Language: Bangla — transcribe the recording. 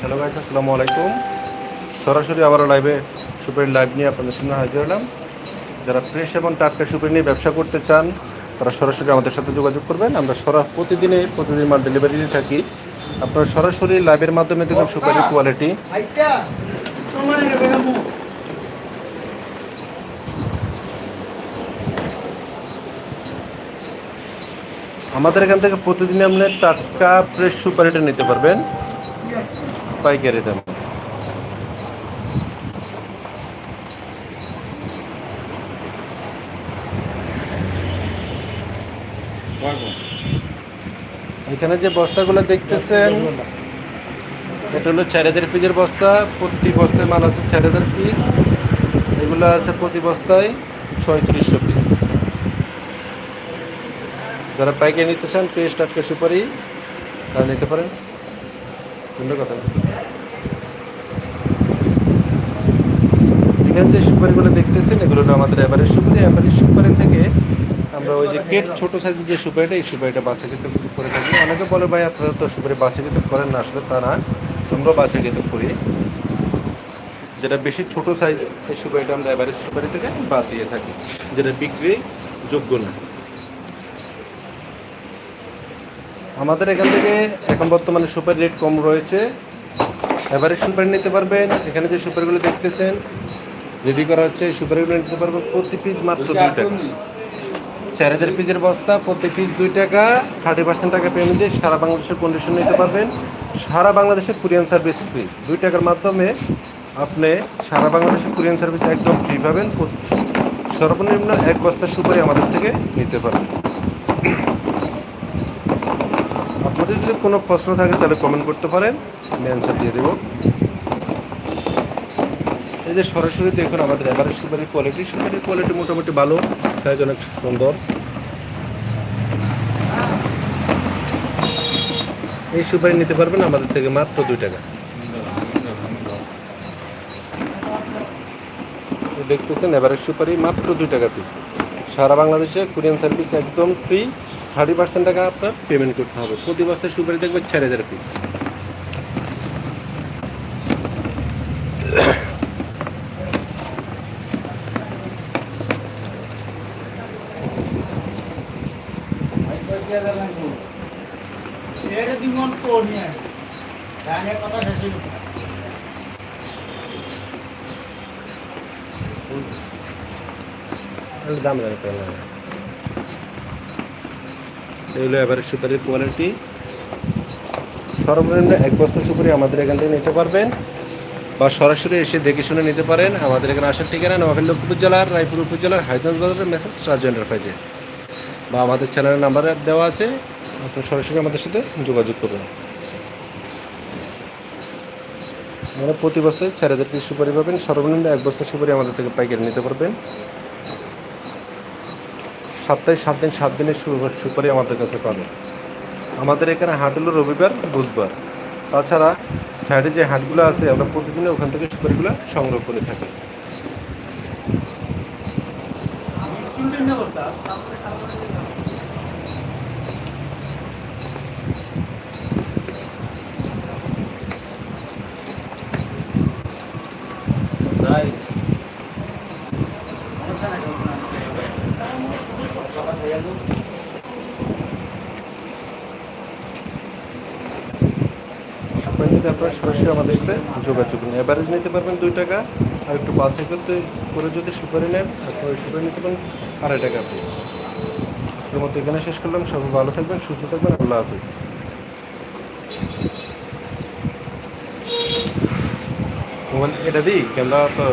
হ্যালো গাইস আসসালামু আলাইকুম। সরাসরি আবারও লাইভে সুপারি লাইভ নিয়ে আপনাদের সামনে হাজির হলাম। যারা ফ্রেশ এবং টাটকা সুপারি নিয়ে ব্যবসা করতে চান তারা সরাসরি আমাদের সাথে যোগাযোগ করবেন। আমরা সরা প্রতিদিনে প্রতিদিন মাল ডেলিভারি দিয়ে থাকি। আপনারা সরাসরি লাইভের মাধ্যমে দেখুন সুপারির কোয়ালিটি আমাদের এখান থেকে প্রতিদিন আপনি টাটকা ফ্রেশ সুপারিটা নিতে পারবেন। পাইকারি দাম। এখানে যে বস্তাগুলো দেখতেছেন, এটা হলো চার হাজার পিসের বস্তা, প্রতি বস্তায় মাল আছে চার হাজার পিস। এগুলো আছে প্রতি বস্তায় ছয়ত্রিশশো পিস। যারা পাইকারি নিতে চান ফ্রেশ টাটকা, সুপারি, তারা নিতে পারেন। সুন্দর কথা। এখানে যে সুপারিগুলো দেখতেছেন, এগুলো আমাদের এভারেজ সুপারি। এভারেজ সুপারি থেকে আমরা ওই যে কেট, ছোট সাইজের যে সুপারিটা, এই সুপারিটা বাসে কিন্তু করে থাকি। অনেকে বলে, ভাই, আপনারা তো সুপারি বাসে কিন্তু করেন না। আসলে তা না আমরা বাছা কিন্তু করি। যেটা বেশি ছোট সাইজ এই সুপারিটা আমরা এভারেজ সুপারি থেকে বাদ দিয়ে থাকি, যেটা বিক্রি যোগ্য না। আমাদের এখান থেকে এখন বর্তমানে সুপারি রেট কম রয়েছে। এভারেজ সুপারি নিতে পারবেন। এখানে যে সুপারগুলো দেখতেছেন রেডি করা হচ্ছে সুপারিগুলো নিতে পারবেন প্রতি পিস মাত্র দুই টাকা। চার হাজার পিসের বস্তা প্রতি পিস দুই টাকা। থার্টি পার্সেন্ট টাকা পেমেন্ট দিয়ে সারা বাংলাদেশের কন্ডিশন নিতে পারবেন। সারা বাংলাদেশের কুরিয়ান সার্ভিস ফ্রি দুই টাকার মাধ্যমে আপনি সারা বাংলাদেশের কুরিয়ান সার্ভিস একদম ফ্রি পাবেন। সর্বনিম্ন এক বস্তা সুপারি আমাদের থেকে নিতে পারবেন। আপনাদের যদি কোনো প্রশ্ন থাকে, তাহলে কমেন্ট করতে পারেন। আমি অ্যান্সার দিয়ে দেবো। এই যে সরাসরি দেখুন, আমাদের এবারে সুপারির কোয়ালিটি সুপারির কোয়ালিটি মোটামুটি ভালো সাইজ অনেক সুন্দর। এই সুপারি নিতে পারবেন আমাদের থেকে মাত্র দুই টাকা। দেখতেছেন, এবারের সুপারি মাত্র দুই টাকা পিস সারা বাংলাদেশে কোরিয়ান সার্ভিস একদম ফ্রি থার্টি পার্সেন্ট টাকা আপনার পেমেন্ট করতে হবে। প্রতি বস্তায় সুপারি দেখবে চার হাজার পিস দাম না এগুলো এবারে সুপারির কোয়ালিটি। সর্বনিম্ন এক বস্তা সুপারি আমাদের এখান থেকে নিতে পারবেন বা সরাসরি এসে দেখে শুনে নিতে পারেন। আমাদের এখানে আসার ঠিকানা লক্ষ্মীপুর জেলার, রায়পুর উপজেলার হায়দ্রাবাদ বাজারের মেসেজ রাজু এন্টারপ্রাইজে বা আমাদের চ্যানেলের নাম্বার দেওয়া আছে। আপনি সরাসরি আমাদের সাথে যোগাযোগ করবেন আমরা প্রতি বস্তায় চার হাজার পিস সুপারি পাবেন। সর্বনিম্ন এক বস্তা সুপারি আমাদের থেকে পাইকারি নিতে পারবেন। সপ্তাহে সাত দিন, সাত দিনের সুপারি আমাদের কাছে পাবে। আমাদের এখানে হাট হলো রবিবার, বুধবার। তাছাড়া সাইডে যে হাটগুলো আছে, আমরা প্রতিদিনে ওখান থেকে সুপারিগুলো সংগ্রহ করে থাকি। সুপারি নিতে আপনারা সরাসরি আমাদের সাথে যোগাযোগ করুন অ্যাভারেজ নিতে পারবেন দুই টাকা, আর একটু বাছাই করতে করে যদি সুপারি নেন আপনারা সুপারি নিতে পারেন আড়াই টাকা পিস আজকের মতো এখানে শেষ করলাম। সবাই ভালো থাকবেন, সুস্থ থাকবেন। আল্লাহ হাফিজ। এটা দিই, ক্যামেরা তো